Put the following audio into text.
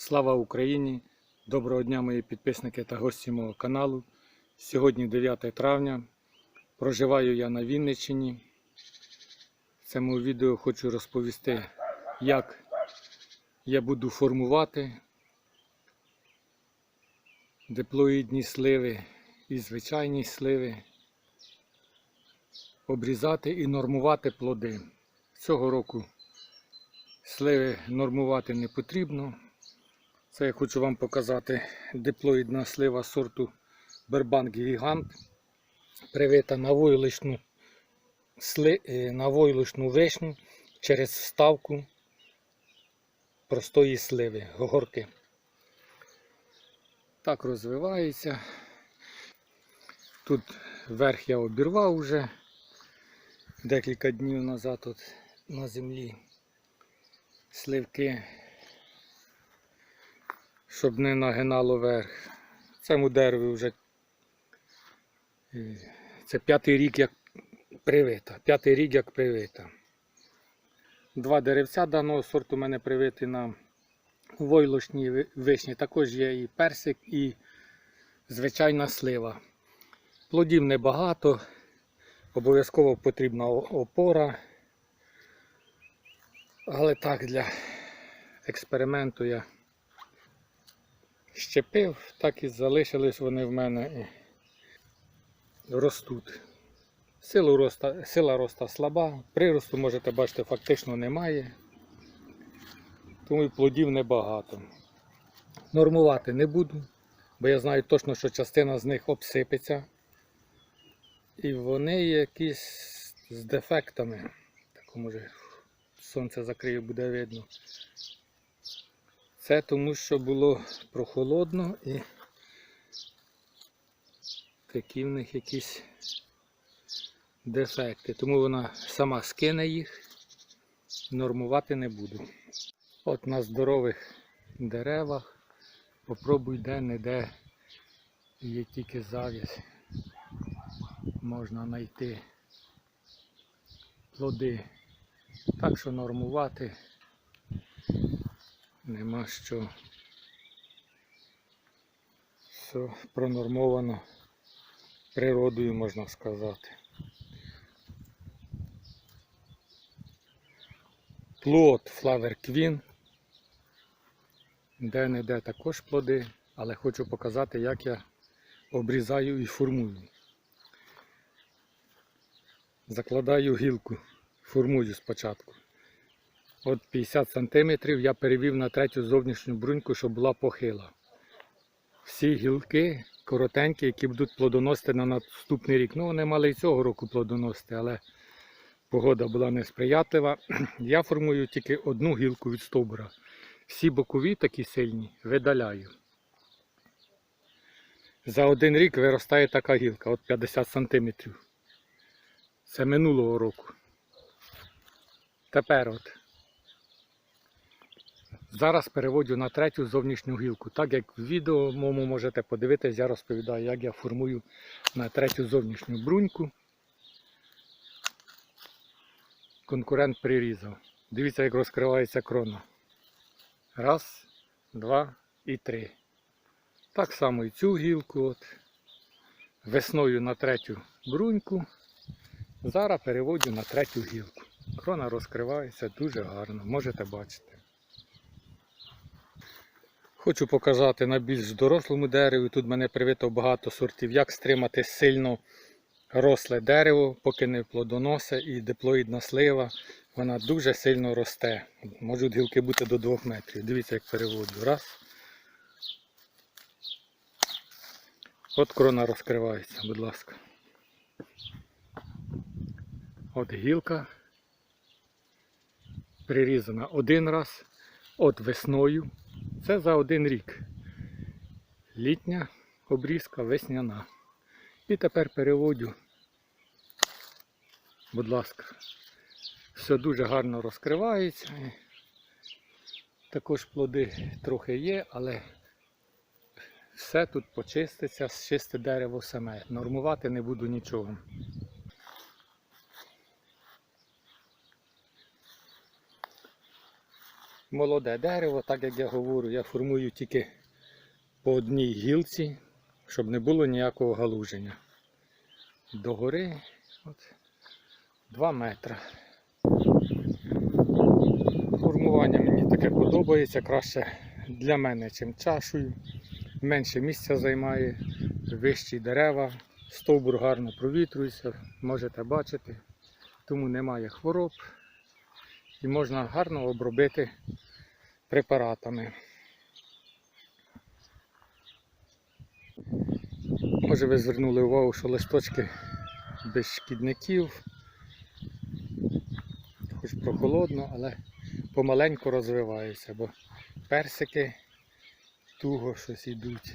Слава Україні! Доброго дня, мої підписники та гості мого каналу. Сьогодні 9 травня. Проживаю я на Вінниччині. В цьому відео хочу розповісти, як я буду формувати диплоїдні сливи і звичайні сливи, обрізати і нормувати плоди. Цього року сливи нормувати не потрібно. Це я хочу вам показати диплоїдна слива сорту Бербанк Гігант. Привита на войлочну, сли, е, на войлочну вишню через вставку простої сливи, горки. Так розвивається. Тут верх я обірвав вже декілька днів назад тут на землі сливки щоб не нагинало верх. Цьому дереві вже е, це п'ятий рік як привита. П'ятий рік як привита. Два деревця даного сорту у мене привиті на войлочній вишні. Також є і персик, і звичайна слива. Плодів небагато, обов'язково потрібна опора. Але так для експерименту я щепив, так і залишились вони в мене і ростуть. Силу роста, сила роста слаба, приросту, можете бачити, фактично немає. Тому і плодів небагато. Нормувати не буду, бо я знаю точно, що частина з них обсипеться. І вони якісь з дефектами. Так може сонце закриє, буде видно. Це тому, що було прохолодно і такі в них якісь дефекти. Тому вона сама скине їх, нормувати не буду. От на здорових деревах попробуй де-не-де є тільки зав'язь. Можна знайти плоди. Так що нормувати нема що. Все пронормовано природою, можна сказати. Плод Flower Queen. Де-не-де також плоди, але хочу показати, як я обрізаю і формую. Закладаю гілку, формую спочатку. От 50 см я перевів на третю зовнішню бруньку, щоб була похила. Всі гілки коротенькі, які будуть плодоносити на наступний рік. Ну, вони мали і цього року плодоносити, але погода була несприятлива. Я формую тільки одну гілку від стовбура. Всі бокові такі сильні видаляю. За один рік виростає така гілка, от 50 см. Це минулого року. Тепер от. Зараз переводжу на третю зовнішню гілку. Так як в відео моєму можете подивитись, я розповідаю, як я формую на третю зовнішню бруньку. Конкурент прирізав. Дивіться, як розкривається крона. Раз, два і три. Так само і цю гілку. От. Весною на третю бруньку. Зараз переводжу на третю гілку. Крона розкривається дуже гарно, можете бачити. Хочу показати на більш дорослому дереві. Тут мене привито багато сортів, як стримати сильно росле дерево, поки не плодоносить і диплоїдна слива. Вона дуже сильно росте. Можуть гілки бути до 2 метрів. Дивіться, як переводжу. Раз. От крона розкривається, будь ласка. От гілка прирізана один раз, от весною. Це за один рік. Літня обрізка весняна. І тепер переводю, будь ласка, все дуже гарно розкривається. Також плоди трохи є, але все тут почиститься, чисте дерево саме. Нормувати не буду нічого. Молоде дерево, так як я говорю, я формую тільки по одній гілці, щоб не було ніякого галуження. Догори от, 2 метри. Формування мені таке подобається, краще для мене, чим чашою. Менше місця займає, вищі дерева, стовбур гарно провітрюється, можете бачити, тому немає хвороб і можна гарно обробити препаратами. Може ви звернули увагу, що листочки без шкідників, хоч прохолодно, але помаленьку розвиваються, бо персики туго щось йдуть.